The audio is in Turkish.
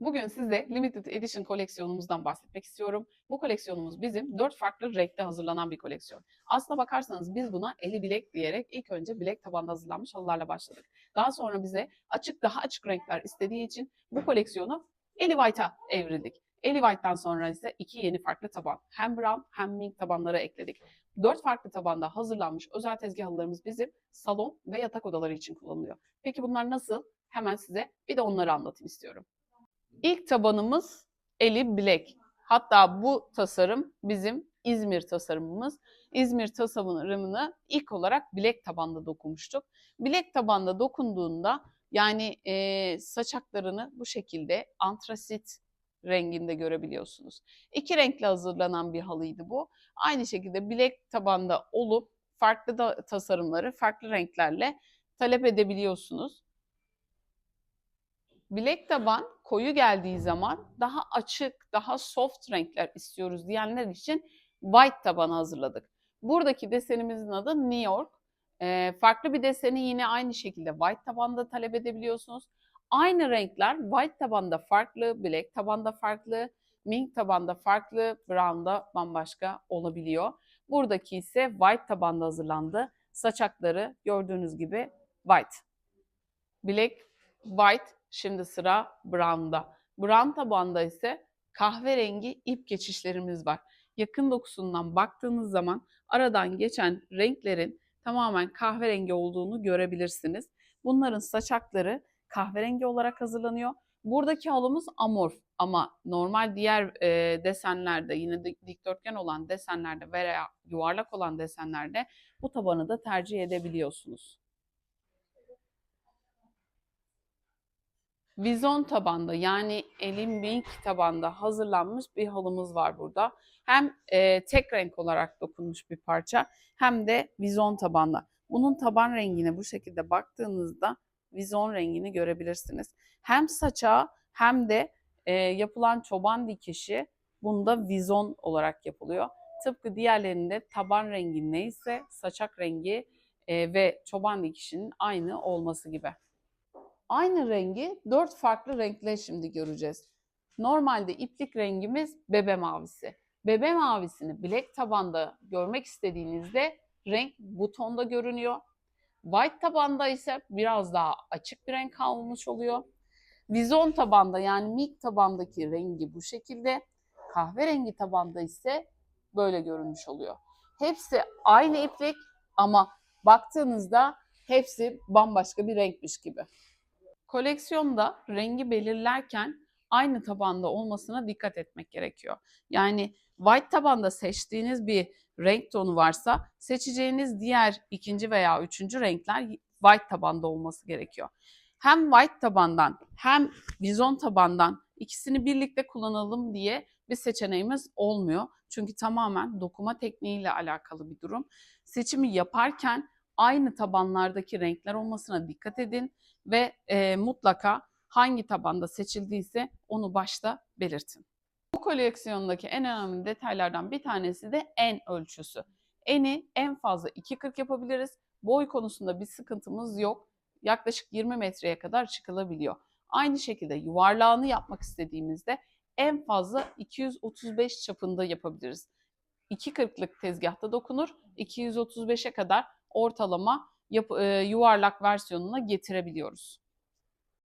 Bugün size Limited Edition koleksiyonumuzdan bahsetmek istiyorum. Bu koleksiyonumuz bizim dört farklı renkte hazırlanan bir koleksiyon. Aslına bakarsanız biz buna eli bilek diyerek ilk önce bilek tabanda hazırlanmış halılarla başladık. Daha sonra bize açık daha açık renkler istediği için bu koleksiyonu eli white'a evrildik. Eli white'dan sonra ise iki yeni farklı taban. Hem brown hem mink tabanları ekledik. Dört farklı tabanda hazırlanmış özel tezgah halılarımız bizim salon ve yatak odaları için kullanılıyor. Peki bunlar nasıl? Hemen size bir de onları anlatayım istiyorum. İlk tabanımız eli bilek. Hatta bu tasarım bizim İzmir tasarımımız. İzmir tasarımını ilk olarak bilek tabanda dokunmuştuk. Bilek tabanda dokunduğunda yani e, saçaklarını bu şekilde antrasit renginde görebiliyorsunuz. İki renkle hazırlanan bir halıydı bu. Aynı şekilde bilek tabanda olup farklı da tasarımları farklı renklerle talep edebiliyorsunuz. Bilek taban koyu geldiği zaman daha açık, daha soft renkler istiyoruz diyenler için white tabanı hazırladık. Buradaki desenimizin adı New York. Ee, farklı bir deseni yine aynı şekilde white tabanda talep edebiliyorsunuz. Aynı renkler white tabanda farklı, black tabanda farklı, mink tabanda farklı, brown'da bambaşka olabiliyor. Buradaki ise white tabanda hazırlandı. Saçakları gördüğünüz gibi white. Black, white, şimdi sıra brown'da. Brown tabanda ise kahverengi ip geçişlerimiz var. Yakın dokusundan baktığınız zaman aradan geçen renklerin tamamen kahverengi olduğunu görebilirsiniz. Bunların saçakları kahverengi olarak hazırlanıyor. Buradaki halımız amorf ama normal diğer e, desenlerde yine de dikdörtgen olan desenlerde veya yuvarlak olan desenlerde bu tabanı da tercih edebiliyorsunuz. Vizon tabanda yani elim bink tabanda hazırlanmış bir halımız var burada. Hem e, tek renk olarak dokunmuş bir parça hem de vizon tabanda. Bunun taban rengine bu şekilde baktığınızda vizon rengini görebilirsiniz. Hem saça hem de e, yapılan çoban dikişi bunda vizon olarak yapılıyor. Tıpkı diğerlerinde taban rengi neyse saçak rengi e, ve çoban dikişinin aynı olması gibi. Aynı rengi dört farklı renkle şimdi göreceğiz. Normalde iplik rengimiz bebe mavisi. Bebe mavisini bilek tabanda görmek istediğinizde renk butonda görünüyor. White tabanda ise biraz daha açık bir renk almış oluyor. Vizon tabanda yani mik tabandaki rengi bu şekilde. Kahverengi tabanda ise böyle görünmüş oluyor. Hepsi aynı iplik ama baktığınızda hepsi bambaşka bir renkmiş gibi. Koleksiyonda rengi belirlerken aynı tabanda olmasına dikkat etmek gerekiyor. Yani white tabanda seçtiğiniz bir renk tonu varsa seçeceğiniz diğer ikinci veya üçüncü renkler white tabanda olması gerekiyor. Hem white tabandan hem vizon tabandan ikisini birlikte kullanalım diye bir seçeneğimiz olmuyor. Çünkü tamamen dokuma tekniğiyle alakalı bir durum. Seçimi yaparken aynı tabanlardaki renkler olmasına dikkat edin ve e, mutlaka hangi tabanda seçildiyse onu başta belirtin. Bu koleksiyondaki en önemli detaylardan bir tanesi de en ölçüsü. Eni en fazla 2.40 yapabiliriz. Boy konusunda bir sıkıntımız yok. Yaklaşık 20 metreye kadar çıkılabiliyor. Aynı şekilde yuvarlağını yapmak istediğimizde en fazla 235 çapında yapabiliriz. 2.40'lık tezgahta dokunur, 235'e kadar ortalama yap, e, yuvarlak versiyonuna getirebiliyoruz.